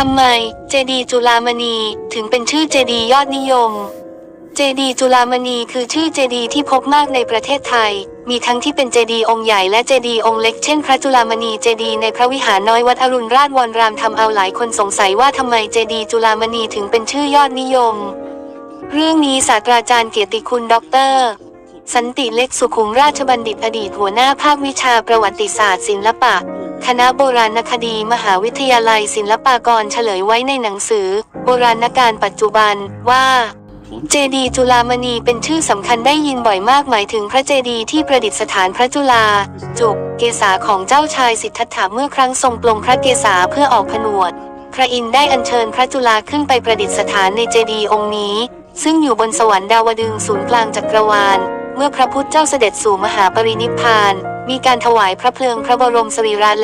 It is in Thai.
ทำไม เจดีจุฬามณีถึงเป็นชื่อเจดียอดนิยม เจดีจุฬามณีคือชื่อเจดีที่พบมากในประเทศไทย มีทั้งที่เป็นเจดีองค์ใหญ่และเจดีองค์เล็กเช่นพระจุฬามณีเจดีในพระวิหารน้อยวัดอรุณราชวรรามทำเอาหลายคนสงสัยว่าทำไมเจดีจุฬามณีถึงเป็นชื่อยอดนิยม เรื่องนี้ศาสตราจารย์เกียรติคุณด็อกเตอร์สันติเล็กสุขุมราชบัณฑิตอดีตหัวหน้าภาควิชาประวัติศาสตร์ศิลปะ คณะโบราณคดีมหาวิทยาลัยศิลปากรเฉลยไว้ในหนังสือ โบราณการปัจจุบันว่าเจดีจุฬามณีเป็นชื่อสำคัญได้ยินบ่อยมากหมายถึงพระเจดีที่ประดิษฐานพระจุลา จุก เกษาของเจ้าชายสิทธัตถะเมื่อครั้งทรงปลงพระเกษาเพื่อออกผนวด พระอินทร์ได้อัญเชิญพระจุลาขึ้นไปประดิษฐานในเจดีองค์นี้ ซึ่งอยู่บนสวรรค์ดาวดึงส์ศูนย์กลางจักรวาล เมื่อพระพุทธเจ้าเสด็จสู่มหาปรินิพพาน มีการถวายพระเพลิงพระบรมสรีระ